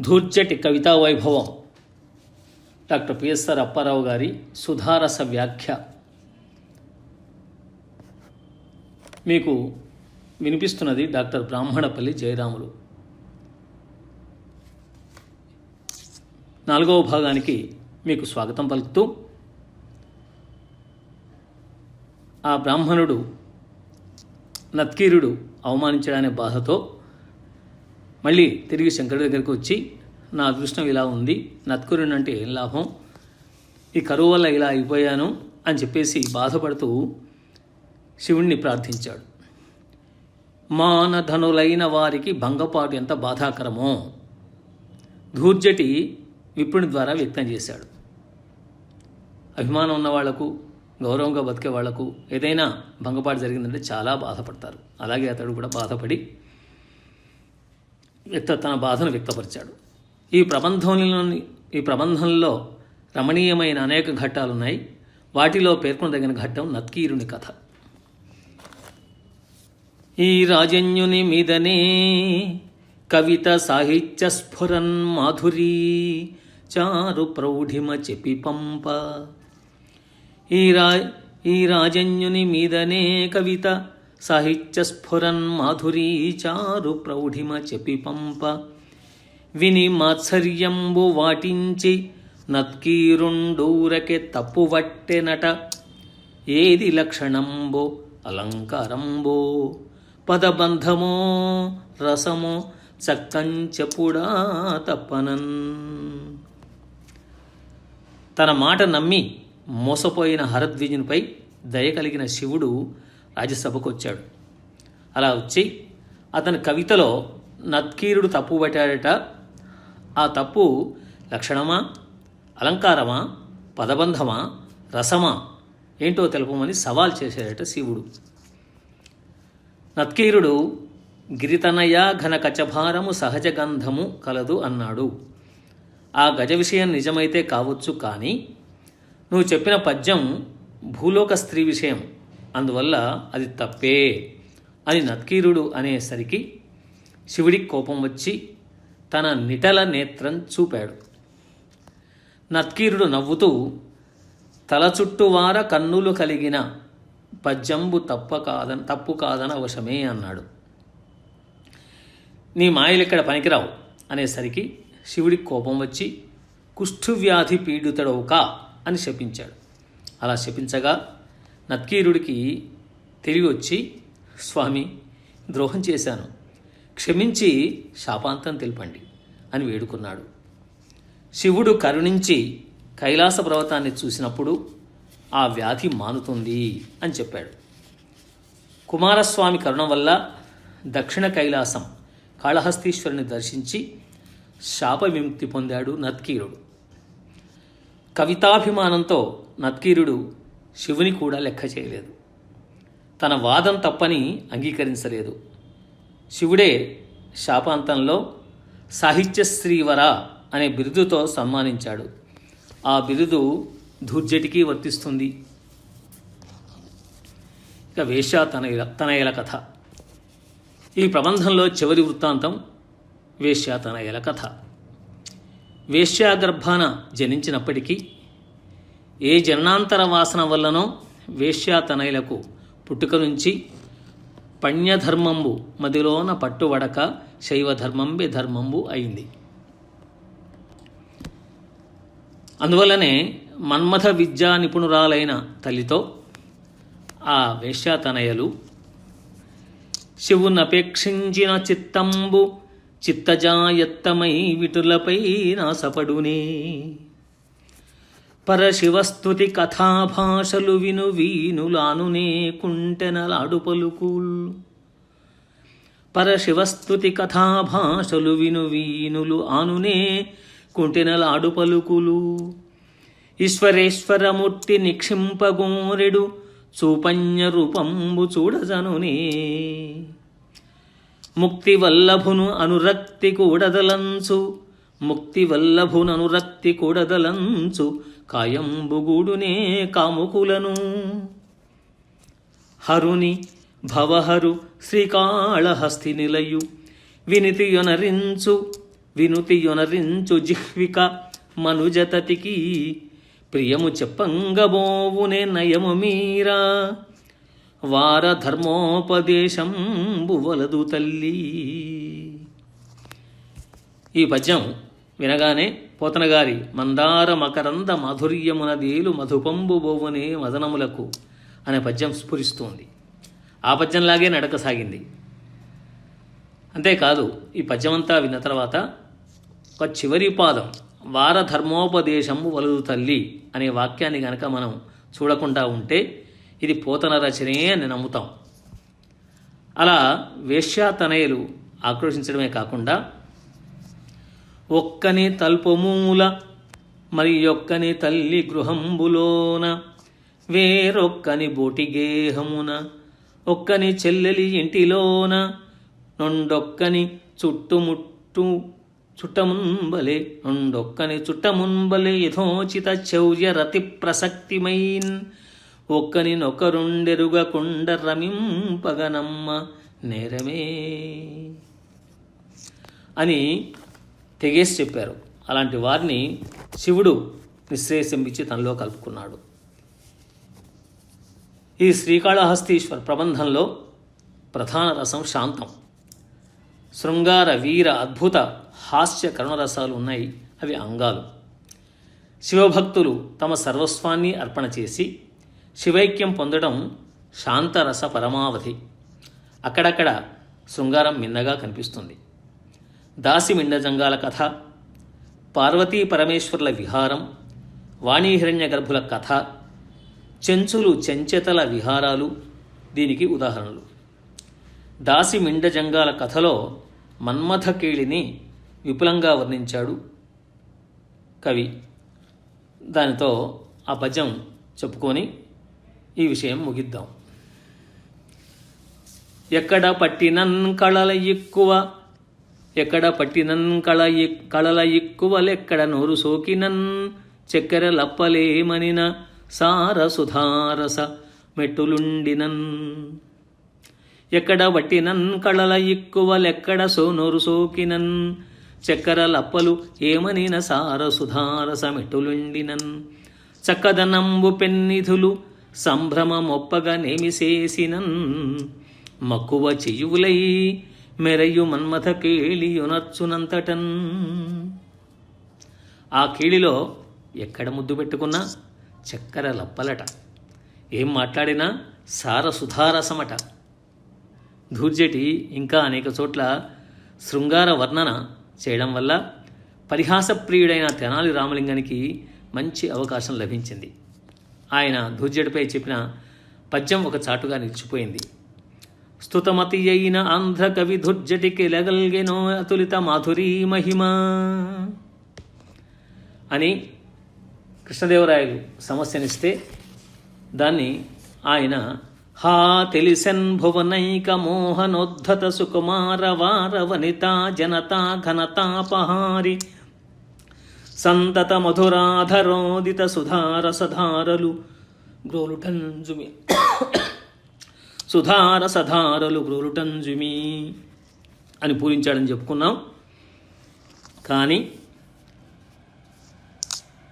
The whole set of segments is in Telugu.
ధూర్చటి కవితా వైభవం. డాక్టర్ పిఎస్ఆర్ అప్పారావు గారి సుధారస వ్యాఖ్య. మీకు వినిపిస్తున్నది డాక్టర్ బ్రాహ్మణపల్లి జయరాములు. నాలుగవ భాగానికి మీకు స్వాగతం పలుకుతూ ఆ బ్రాహ్మణుడు నత్కీరుడు అవమానించడనే బాధతో మళ్ళీ తిరిగి శంకరుడి దగ్గరికి వచ్చి నా అదృష్టం ఇలా ఉంది నత్కురుని అంటే ఏం లాభం? ఈ కరువు వల్ల ఇలా అయిపోయాను అని చెప్పేసి బాధపడుతూ శివుణ్ణి ప్రార్థించాడు. మానధనులైన వారికి భంగపాటు ఎంత బాధాకరమో! ధూర్జటి విప్రుని ద్వారా వ్యక్తం చేశాడు. అభిమానం ఉన్న వాళ్ళకు గౌరవంగా బతికే వాళ్ళకు ఏదైనా భంగపాటు జరిగిందంటే చాలా బాధపడతారు. అలాగే అతడు కూడా బాధపడి వ్యక్త తన బాధను వ్యక్తపరిచాడు. ఈ ప్రబంధంలోని ఈ ప్రబంధంలో రమణీయమైన అనేక ఘట్టాలున్నాయి. వాటిలో పేర్కొనదగిన ఘట్టం నత్కీరుని కథ. ఈ రాజన్యుని మీదనే కవిత సాహిత్య స్ఫురన్ మాధురీ చారు ప్రౌఢిమ చెప్పి పంప. ఈ రా ఈ రాజన్యుని మీదనే కవిత సాహిత్య మాధురీ చారు ప్రౌఢిమ చెప్పి పంప. విని మాత్సర్యంబు వాటించి నత్కీరుండూరకె తప్పువట్టెనట ఏది లక్షణంబో? అలంకారంబో. పదబంధమో? రసమో? చక్కంచెపుడా తప్పనన్. తన మాట నమ్మి మోసపోయిన హరద్విజునిపై దయ కలిగిన శివుడు రాజ్యసభకు వచ్చాడు అలా వచ్చి అతని కవితలో నత్కీరుడు తప్పు పట్టాడట. ఆ తప్పు లక్షణమా అలంకారమా పదబంధమా రసమా ఏంటో తెలుపమని సవాల్ చేశాడట శివుడు. నత్కీరుడు గిరితనయ ఘన కచభారము సహజ గంధము కలదు అన్నాడు. ఆ గజ విషయం నిజమైతే కావచ్చు కానీ నువ్వు చెప్పిన పద్యం భూలోక స్త్రీ విషయం. అందువల్ల అది తప్పే అని నత్కీరుడు అనేసరికి శివుడికి కోపం వచ్చి తన నిటల నేత్రం చూపాడు. నత్కీరుడు నవ్వుతూ తల చుట్టువార కన్నులు కలిగిన పద్యంబు తప్ప కాదన తప్పు కాదన అవసమే అన్నాడు. నీ మాయలు ఇక్కడ పనికిరావు అనేసరికి శివుడికి కోపం వచ్చి కుష్ఠువ్యాధి పీడితుడవుకా అని శపించాడు. అలా శపించగా నత్కీరుడికి తిరిగి వచ్చి స్వామి ద్రోహం చేశాను. క్షమించి శాపాంతం తెలుపండి అని వేడుకున్నాడు. శివుడు కరుణించి కైలాస పర్వతాన్ని చూసినప్పుడు ఆ వ్యాధి మానుతుంది అని చెప్పాడు. కుమారస్వామి కరుణ వల్ల దక్షిణ కైలాసం కాళహస్తీశ్వరుని దర్శించి శాప విముక్తి పొందాడు నత్కీరుడు. కవితాభిమానంతో నత్కీరుడు శివుని కూడా లెక్క చేయలేదు. తన వాదం తప్పని అంగీకరించలేదు. శివుడే శాపాంతంలో సాహిత్యశ్రీవర అనే బిరుదుతో సన్మానించాడు. ఆ బిరుదు ధూర్జటికి వర్తిస్తుంది. ఇక వేష తనయుల తనయుల కథ. ఈ ప్రబంధంలో చివరి వృత్తాంతం వేశ్య తనయుల కథ. వేశ్యాగర్భాన జనించినప్పటికీ ఏ జననాంతర వాసన వల్లనో వేశ్యాతనయులకు పుట్టుక నుంచి పణ్యధర్మంబు మదిలోన పట్టువడక శైవధర్మంబే ధర్మంబు అయింది. అందువల్లనే మన్మథ విద్యా నిపుణురాలైన తల్లితో ఆ వేశ్యాతనయలు శివునపేక్షించిన చిత్తంబు చిత్తజాయత్తమై విటులపై నాసపడునే. పరశివస్తుతి కథాభాషలు విను వీనులానునే కుంటెనలాడు పలుకుల్. పరశివస్తుతి కథాభాషలు విను వీనులు ఆనునే కుంటెనలాడు పలుకులు. ఈశ్వరేశ్వరమూర్తి నిక్షింపగోరెడు చూపన్య రూపంబు చూడజనునే ముక్తి వల్లభును అనురక్తి కూడదలంచు ముక్తి వల్లభును అనురక్తి కూడదలంచు కాయంబుగూడునే కాముకులను. హరుని భవహరు శ్రీకాళహస్తి నిలయు. వినితియొనరించు వినుతియొనరించు జిహ్విక మనుజతతికి ప్రియము చెప్పంగబోవునే నయము మీరా. వార ధర్మోపదేశం బువలదు తల్లి. ఈ పద్యం వినగానే పోతనగారి మందార మకరంద మాధుర్యమున దేలు మధుపంబు బోవునే మదనములకు అనే పద్యం స్ఫురిస్తోంది. ఆ పద్యంలాగే నడక సాగింది. అంతేకాదు ఈ పద్యమంతా విన్న తర్వాత ఒక చివరి పాదం వార ధర్మోపదేశము వలదు తల్లి అనే వాక్యాన్ని గనక మనం చూడకుండా ఉంటే ఇది పోతన రచనే అని నమ్ముతాం. అలా వేశ్యాతనయులు ఆక్రోషించడమే కాకుండా ఒక్కని తల్పుమూల మరి ఒక్కని తల్లి గృహంబులోన. వేరొక్కని బోటిగేహమున ఒక్కని చెల్లెలి ఇంటిలోన. నొండొక్కని చుట్టుముట్టు చుట్టముంబలే నొండొక్కని చుట్టముంబలే యథోచిత చౌర్య రతి ప్రసక్తిమైన్ ఒక్కనినొకరుండెరుగకుండ రమింపగనమ్మ నేరమే. అని తెగేసి చెప్పారు. అలాంటి వారిని శివుడు నిశ్రేషించి తనలో కలుపుకున్నాడు. ఈ శ్రీకాళహస్తీశ్వర ప్రబంధంలో ప్రధాన రసం శాంతం. శృంగార వీర అద్భుత హాస్య కరుణరసాలు ఉన్నాయి. అవి అంగాలు. శివభక్తులు తమ సర్వస్వాన్ని అర్పణ చేసి శివైక్యం పొందడం శాంతరస పరమావధి. అక్కడక్కడ శృంగారం మిన్నగా కనిపిస్తుంది. దాసిమిండజంగాల కథ పార్వతీ పరమేశ్వరుల విహారం వాణీహిరణ్య గర్భుల కథ చెంచులు చెంచెతల విహారాలు దీనికి ఉదాహరణలు. దాసి మిండజంగాల కథలో మన్మథకేళిని విపులంగా వర్ణించాడు కవి. దానితో ఆ పద్యం చెప్పుకొని ఈ విషయం ముగిద్దాం. ఎక్కడ పట్టినన్ కళల ఎక్కువ ఎక్కడ పట్టినన్ కళ కళల ఎక్కువలెక్కడ నోరు సోకినన్? చక్కెర లప్పలేమనిన సారసుధారస మెట్టులుండినన్. ఎక్కడ పట్టినన్ కళల ఎక్కువలెక్కడ సో నోరు సోకినన్? చక్కెర లప్పలు ఏమనిన సార సుధారస మెట్టులుండినన్? చక్కదనంబు పెన్నిధులు సంభ్రమమొప్పగా నేమిసేసినన్? మక్కువ చెయ్యువులై మెరయు మన్మథ కేళియునర్చునంతటన్. ఆ కేళిలో ఎక్కడ ముద్దు పెట్టుకున్నా చక్కెర లప్పలట ఏం మాట్లాడినా సార సుధారసమట. ధూర్జటి ఇంకా అనేక చోట్ల శృంగార వర్ణన చేయడం వల్ల పరిహాసప్రియుడైన తెనాలి రామలింగానికి మంచి అవకాశం లభించింది. ఆయన ధూర్జటిపై చెప్పిన పద్యం ఒక చాటుగా నిలిచిపోయింది. స్తుతమతి అయిన ఆంధ్ర కవి ధుర్జటికి లగల్గెనో అతులిత మాధురీ మహిమ అని కృష్ణదేవరాయలు సమస్యనిస్తే దాన్ని ఆయన హా తెలిసెన్ భువనైక మోహనోద్ధత సుకుమార వార వనితా జనతా ఘనతాపహారి సంతత మధురాధరోదిత సుధార సధారలు గ్రోలుటంజుమి సుధార సధారలు గ్రోలుటంజుమి అని పూరించాడని చెప్పుకున్నాం. కానీ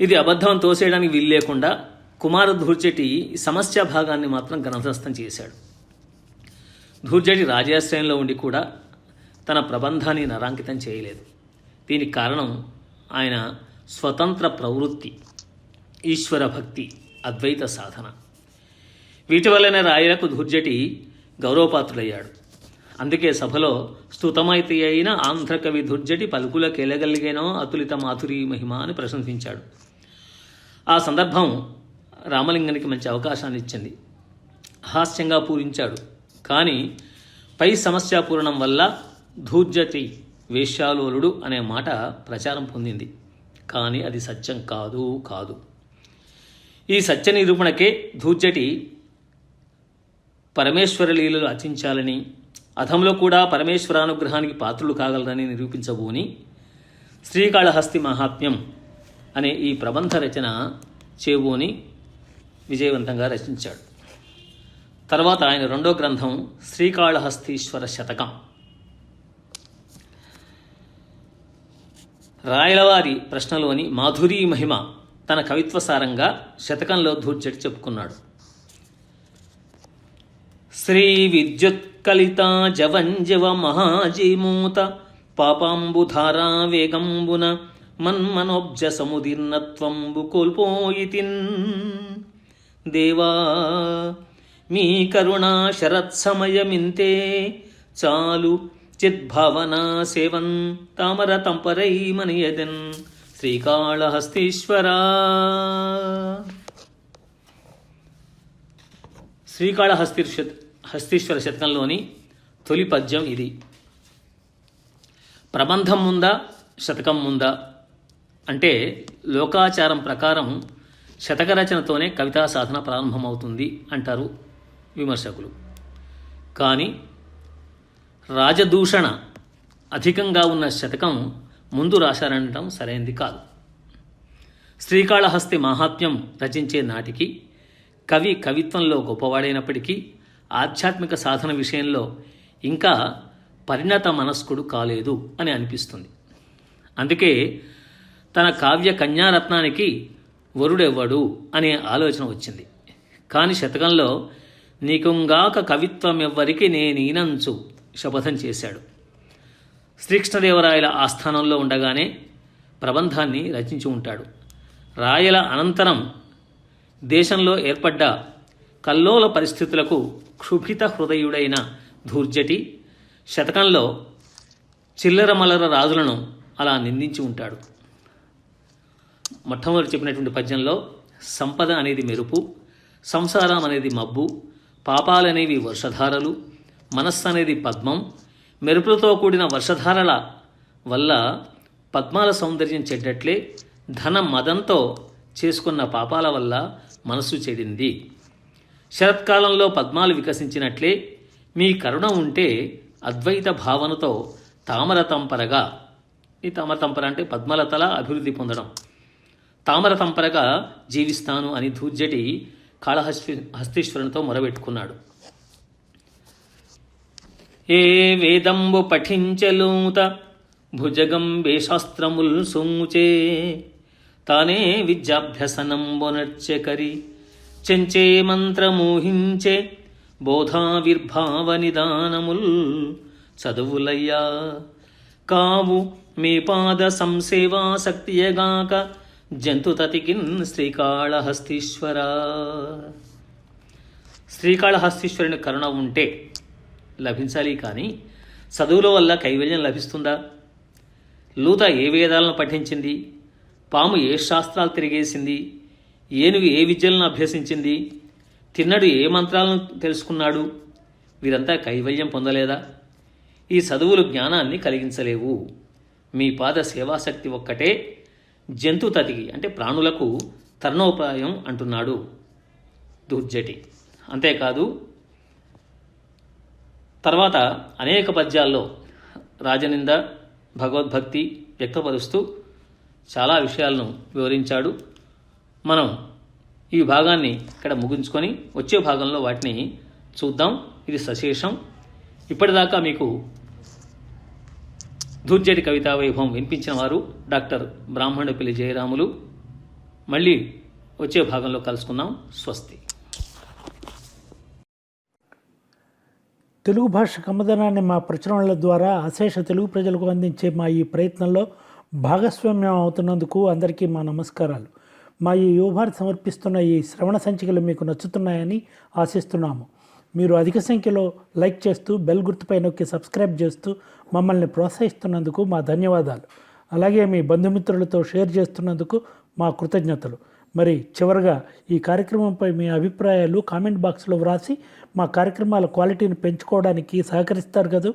ఇది అబద్ధం తోసేయడానికి వీలు లేకుండా కుమార ధూర్జటి సమస్య భాగాన్ని మాత్రం గ్రంథస్థం చేశాడు. ధూర్జటి రాజాశ్రయంలో ఉండి కూడా తన ప్రబంధాన్ని నరాంకితం చేయలేదు. దీనికి కారణం ఆయన స్వతంత్ర ప్రవృత్తి ఈశ్వర భక్తి అద్వైత సాధన. వీటి వల్లనే రాయలకు ధూర్జటి గౌరవపాత్రుడయ్యాడు. అందుకే సభలో స్థుతమైతే అయిన ఆంధ్రకవి ధుర్జటి పలుకుల కేలగలిగేనో అతులిత మాధురి మహిమ అని ప్రశంసించాడు. ఆ సందర్భం రామలింగానికి మంచి అవకాశాన్ని ఇచ్చింది. హాస్యంగా పూరించాడు. కానీ పై సమస్యాపూరణం వల్ల ధూర్జటి వేశ్యాలోలుడు అనే మాట ప్రచారం పొందింది. కానీ అది సత్యం కాదు కాదు. ఈ సత్య నిరూపణకే ధూర్జటి పరమేశ్వర లీలలు అర్చించాలని అధంలో కూడా పరమేశ్వరానుగ్రహానికి పాత్రులు కాగలరని నిరూపించబోని శ్రీకాళహస్తి మహాత్మ్యం అనే ఈ ప్రబంధ రచన చేబోని విజయవంతంగా రచించాడు. తర్వాత ఆయన రెండో గ్రంథం శ్రీకాళహస్తీశ్వర శతకం. రాయలవారి ప్రశ్నలోని మాధురీ మహిమ తన కవిత్వ సారంగా శతకంలో ధూర్చటి చెప్పుకున్నాడు. శ్రీ విద్యుత్కలిత జవంజవ మహాజీమూత పాపాంబుధారా వేగంబున మన్మనోబ్జ సముదీర్ణత్వంబు కోల్పోయితిన్ దేవా మీ కరుణా శరత్సమయమింతే చాలు చిద్భావనా సేవన్ తామర తంపరై మనియదన్ శ్రీకాళహస్తీశ్వరా శ్రీకాళహస్తీర్షత్ హస్తీశ్వర శతకంలోని తొలి పద్యం ఇది. ప్రబంధం ముందా శతకం ముందా? అంటే లోకాచారం ప్రకారం శతక రచనతోనే కవితా సాధన ప్రారంభమవుతుంది అంటారు విమర్శకులు. కానీ రాజదూషణ అధికంగా ఉన్న శతకం ముందు రాశారనడం సరైంది కాదు. శ్రీకాళహస్తి మహాత్మ్యం రచించే నాటికి కవి కవిత్వంలో గొప్పవాడైనప్పటికీ ఆధ్యాత్మిక సాధన విషయంలో ఇంకా పరిణత మనస్కుడు కాలేదు అని అనిపిస్తుంది. అందుకే తన కావ్య కన్యారత్నానికి వరుడెవ్వడు అనే ఆలోచన వచ్చింది. కాని శతకంలో నీకుంగాక కవిత్వం ఎవ్వరికి నేనీనంచు శపథం చేశాడు. శ్రీకృష్ణదేవరాయల ఆస్థానంలో ఉండగానే ప్రబంధాన్ని రచించి ఉంటాడు. రాయల అనంతరం దేశంలో ఏర్పడ్డ కల్లోల పరిస్థితులకు క్షుభిత హృదయుడైన ధూర్జటి శతకంలో చిల్లరమలర రాజులను అలా నిందించి ఉంటాడు. మొట్టమొదటి చెప్పినటువంటి పద్యంలో సంపద అనేది మెరుపు సంసారం అనేది మబ్బు పాపాలనేవి వర్షధారలు మనస్సు అనేది పద్మం మెరుపులతో కూడిన వర్షధారల వల్ల పద్మాల సౌందర్యం చెడ్డట్లే ధన మదంతో చేసుకున్న పాపాల వల్ల మనస్సు చెడింది. శరత్కాలంలో పద్మాలు వికసించినట్లే మీ కరుణ ఉంటే అద్వైత భావనతో తామర తంపరగా ఈ తామర తంపర అంటే పద్మలతల అభివృద్ధి పొందడం. తామర తంపరగా జీవిస్తాను అని ధూర్జటి కాళహస్తి హస్తీశ్వరునితో మొరబెట్టుకున్నాడు. ఏ వేదంబు పఠించలూత భుజగం శాస్త్రముల్ సూచే తానే విద్యాభ్యసనంబునర్చెకరి చెంచే మంత్రమోహించే బోధావిర్భావ నిదానముల్ చదువులయ్యా. కావు మీ పాద సంసేవాసక్తియగాక జంతుతతికిన్ శ్రీకాళహస్తీశ్వర. శ్రీకాళహస్తీశ్వరుని కరుణ ఉంటే లభించాలి కానీ చదువుల వల్ల కైవల్యం లభిస్తుందా? లూత ఏ వేదాలను పఠించింది? పాము ఏ శాస్త్రాలు తిరిగేసింది? ఏనుగు ఏ విద్యలను అభ్యసించింది? తిన్నడు ఏ మంత్రాలను తెలుసుకున్నాడు? వీరంతా కైవల్యం పొందలేదా? ఈ చదువులు జ్ఞానాన్ని కలిగించలేవు. మీ పాద సేవాశక్తి ఒక్కటే జంతు తతికి అంటే ప్రాణులకు తరుణోపాయం అంటున్నాడు. దుర్జటి. అంతేకాదు తర్వాత అనేక పద్యాల్లో రాజనింద భగవద్భక్తి వ్యక్తపరుస్తూ చాలా విషయాలను వివరించాడు. మనం ఈ భాగాన్ని ఇక్కడ ముగించుకొని వచ్చే భాగంలో వాటిని చూద్దాం. ఇది సశేషం. ఇప్పటిదాకా మీకు ధూర్జటి కవితా వైభవం వినిపించిన వారు డాక్టర్ బ్రాహ్మణపల్లి జయరాములు. మళ్ళీ వచ్చే భాగంలో కలుసుకుందాం. స్వస్తి. తెలుగు భాష కమ్మదనాన్ని మా ప్రచురణల ద్వారా అశేష తెలుగు ప్రజలకు అందించే మా ఈ ప్రయత్నంలో భాగస్వామ్యం అవుతున్నందుకు అందరికీ మా నమస్కారాలు. మా ఈ యువభారత్ సమర్పిస్తున్న ఈ శ్రవణ సంచికలు మీకు నచ్చుతున్నాయని ఆశిస్తున్నాము. మీరు అధిక సంఖ్యలో లైక్ చేస్తూ బెల్ గుర్తుపై నొక్కి సబ్స్క్రైబ్ చేస్తూ మమ్మల్ని ప్రోత్సహిస్తున్నందుకు మా ధన్యవాదాలు. అలాగే మీ బంధుమిత్రులతో షేర్ చేస్తున్నందుకు మా కృతజ్ఞతలు. మరి చివరగా ఈ కార్యక్రమంపై మీ అభిప్రాయాలు కామెంట్ బాక్స్లో వ్రాసి మా కార్యక్రమాల క్వాలిటీని పెంచుకోవడానికి సహకరిస్తారు కదా?